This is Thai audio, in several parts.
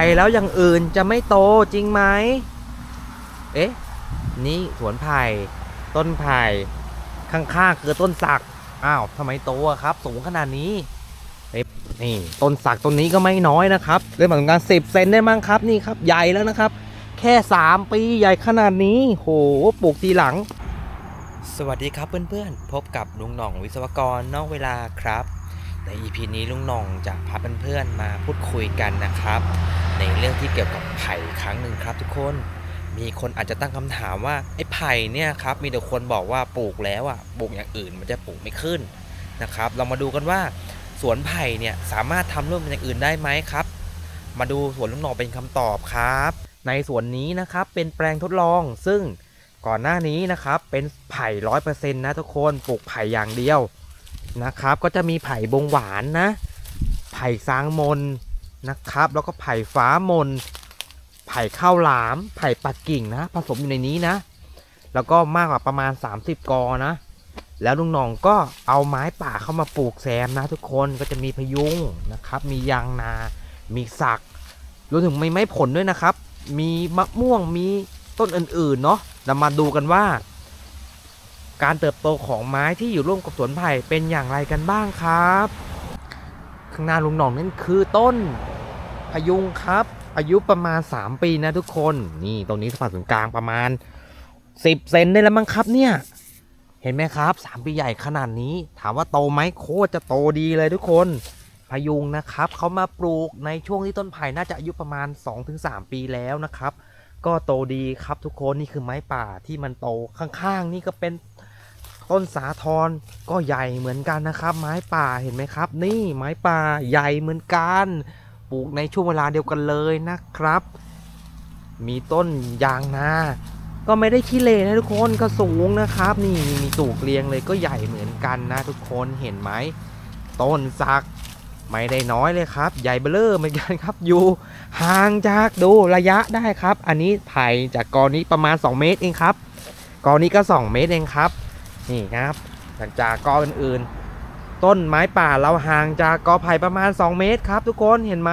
ไผ่แล้วอย่างอื่นจะไม่โตจริงไหม เอ๊ะ นี่สวนไผ่ ต้นไผ่ ข้างๆคือต้นสัก อ้าวทำไมโตอะครับ สูงขนาดนี้เอ๊ะนี่ต้นสักต้นนี้ก็ไม่น้อยนะครับเรื่องของการสิบเซนได้มั้งครับนี่ครับ ใหญ่แล้วนะครับ แค่ 3 ปีใหญ่ขนาดนี้โหปลูกทีหลัง สวัสดีครับเพื่อนๆ พบกับลุงหน่องวิศวกรนอกเวลาครับ ใน EP นี้ลุงหน่องจะพาเพื่อนๆมาพูดคุยกันนะครับ ในเรื่องที่เกี่ยวกับไผ่ครั้งหนึ่งครับทุกคน มีคนอาจจะตั้งคำถามว่าไอ้ไผ่เนี่ยครับมีแต่คนบอกว่าปลูกแล้วอะปลูกอย่างอื่นมันจะปลูกไม่ขึ้นนะครับ เรามาดูกันว่าสวนไผ่เนี่ยสามารถทำร่วมกับอย่างอื่นได้ไหมครับ มาดูสวนลุงหน่องเป็นคำตอบครับ ในสวนนี้นะครับเป็นแปลงทดลองซึ่งก่อนหน้านี้นะครับเป็นไผ่ร้อยเปอร์เซ็นต์นะทุกคนปลูกไผ่อย่างเดียว นะครับ ก็จะมีไผ่บงหวานนะ ไผ่ซางมนนะครับ แล้วก็ไผ่ฟ้ามน ไผ่ข้าวหลาม ไผ่ปักกิ่งนะ ผสมอยู่ในนี้นะ แล้วก็มากกว่าประมาณ 30 กอนะ แล้วลุงหน่องก็เอาไม้ป่าเข้ามาปลูกแซมนะทุกคนก็จะมีพยุงนะครับ มียางนา มีสักรวมถึงไมีไม้ผลด้วยนะครับ มีมะม่วงมีต้นอื่นๆเนาะเรามาดูกันว่า การเติบโตของไม้ที่อยู่ร่วมกับสวนไผ่เป็นอย่างไรกันบ้างครับ ข้างหน้าลุงหน่องนั่นคือต้นพยุงครับ อายุประมาณ 3 ปีนะทุกคน นี่ตรงนี้สะพานศูนย์กลางประมาณ 10 เซนได้แล้วมั้งครับเนี่ย เห็นไหมครับ 3 ปีใหญ่ขนาดนี้ ถามว่าโตไหมโคตรจะโตดีเลยทุกคน พยุงนะครับเขามาปลูกในช่วงที่ต้นไผ่น่าจะอายุประมาณ 2-3 ปีแล้วนะครับ ก็โตดีครับทุกคนนี่คือไม้ป่าที่มันโตข้างๆ นี่ก็เป็น ต้นสาทรก็ใหญ่เหมือนกันนะครับ ไม้ป่าเห็นไหมครับ นี่ไม้ป่าใหญ่เหมือนกัน ปลูกในช่วงเวลาเดียวกันเลยนะครับ มีต้นยางนาก็ไม่ได้ขี้เลนะทุกคนก็สูงนะครับ นี่มีตูกเรียงเลยก็ใหญ่เหมือนกันนะ ทุกคนเห็นไหมต้นสักไม่ได้น้อยเลยครับ ใหญ่เบ้อเร่อเหมือนกันครับ อยู่ห่างจากดูระยะได้ครับ อันนี้ไผ่จากกอนี้ประมาณ 2 เมตรเองครับกอนี้ก็ 2 เมตรเองครับ นี่ครับหลังจากกออื่นๆ ต้นไม้ป่าเราห่างจากกอไผ่ประมาณ 2 เมตรครับทุกคนเห็นไหม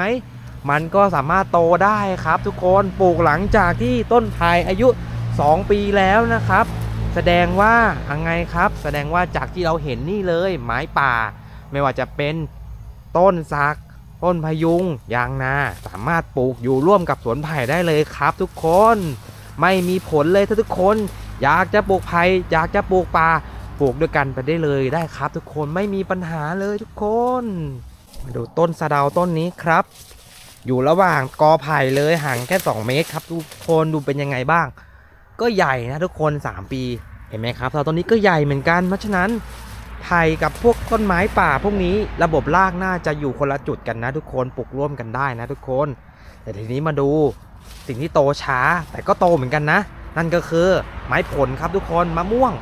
มันก็สามารถโตได้ครับทุกคนปลูกหลังจากที่ต้นไผ่อายุ 2 ปีแล้วนะครับ แสดงว่ายังไงครับ แสดงว่าจากที่เราเห็นนี่เลยไม้ป่า ไม่ว่าจะเป็นต้นสัก ต้นพยุงยางนาสามารถปลูกอยู่ร่วมกับสวนไผ่ได้เลยครับ ทุกคน ไม่มีผลเลยถ้าทุกคน อยากจะปลูกไผ่อยากจะปลูกป่าปลูกด้วยกันไปได้เลยได้ครับ ทุกคนไม่มีปัญหาเลยทุกคนมาดูต้นสะเดาต้นนี้ครับ อยู่ระหว่างกอไผ่เลยห่างแค่2เมตรครับ ทุกคนดูเป็นยังไงบ้าง ก็ใหญ่นะทุกคน 3 ปีเห็นไหมครับเราต้นนี้ก็ใหญ่เหมือนกันเพราะฉะนั้นไผ่กับพวกต้นไม้ป่าพวกนี้ระบบรากน่าจะอยู่คนละจุดกันนะ ทุกคนปลูกร่วมกันได้นะ ทุกคน แต่ทีนี้มาดูสิ่งที่โตช้าแต่ก็โตเหมือนกันนะ นั่นก็คือไม้ผลครับทุกคนมะม่วง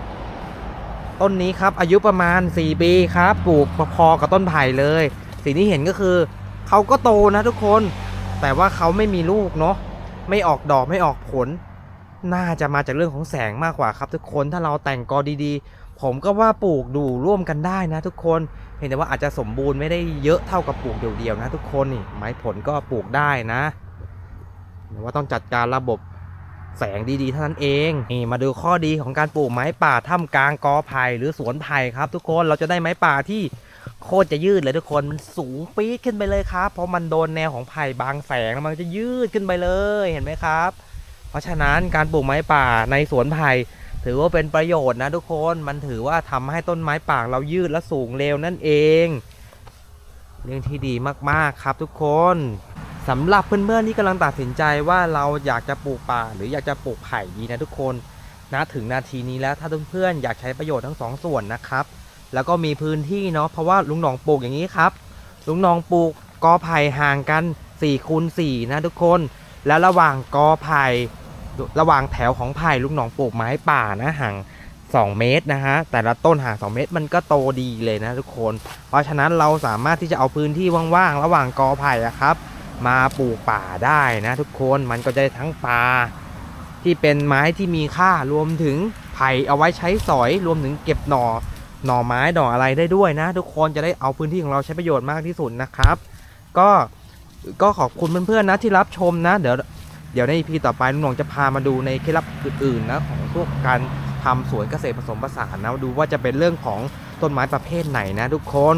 ต้นนี้ครับอายุประมาณ 4 ปีครับปลูกพอๆกับต้นไผ่เลย สิ่งที่เห็นก็คือเขาก็โตนะทุกคน แต่ว่าเขาไม่มีลูกเนาะไม่ออกดอกไม่ออกผล น่าจะมาจากเรื่องของแสงมากกว่าครับ ทุกคนถ้าเราแต่งกอดีๆ ผมก็ว่าปลูกดูร่วมกันได้นะ ทุกคนเพียงแต่ว่าอาจจะสมบูรณ์ไม่ได้เยอะเท่ากับปลูกเดี่ยวๆนะ ทุกคนนี่ไม้ผลก็ปลูกได้นะแต่ว่าต้องจัดการระบบ แสงดีๆเท่านั้นเองนี่มาดูข้อดีของการปลูกไม้ป่าท่ามกลางกอไผ่หรือสวนไผ่ครับ ทุกคนเราจะได้ไม้ป่าที่โคตรจะยืดเลยทุกคนมันสูงปี๊ดขึ้นไปเลยครับ เพราะมันโดนแนวของไผ่บางแสงแล้วมันจะยืดขึ้นไปเลยเห็นไหมครับ เพราะฉะนั้นการปลูกไม้ป่าในสวนไผ่ถือว่าเป็นประโยชน์นะทุกคนมันถือว่าทำให้ต้นไม้ป่าเรายืดและสูงเร็วนั่นเอง เรื่องที่ดีมากๆครับทุกคน สำหรับเพื่อนๆที่กำลังตัดสินใจว่าเราอยากจะปลูกป่า หรืออยากจะปลูกไผ่ดีนะทุกคนนะถึงนาทีนี้แล้วถ้าเพื่อนๆอยากใช้ประโยชน์ทั้งสองส่วนนะครับ แล้วก็มีพื้นที่เนาะเพราะว่าลุงหนองปลูกอย่างนี้ครับ ลุงหนองปลูกกอไผ่ห่างกัน4คูณ4นะทุกคน แล้วระหว่างกอไผ่ระหว่างแถวของไผ่ลุงหนองปลูกไม้ป่านะห่าง2 เมตรนะฮะแต่ละต้นห่าง2เมตรมันก็โตดีเลยนะทุกคน เพราะฉะนั้นเราสามารถที่จะเอาพื้นที่ว่างๆระหว่างกอไผ่อะครับ มาปลูกป่าได้นะทุกคนมันก็จะได้ทั้งป่าที่เป็นไม้ที่มีค่ารวมถึงไผ่เอาไว้ใช้สอยรวมถึงเก็บหน่อหน่อไม้ดอกอะไรได้ด้วยนะ ทุกคนจะได้เอาพื้นที่ของเราใช้ประโยชน์มากที่สุดนะครับ ก็ก็ขอบคุณเพื่อนๆนะที่รับชมนะ เดี๋ยวเดี๋ยวใน EP ต่อไปลุงหนงจะพามาดูในเคล็ดลับอื่นๆนะของพวกการทำสวนเกษตรผสมผสานนะดูว่าจะเป็นเรื่องของต้นไม้ประเภทไหนนะทุกคน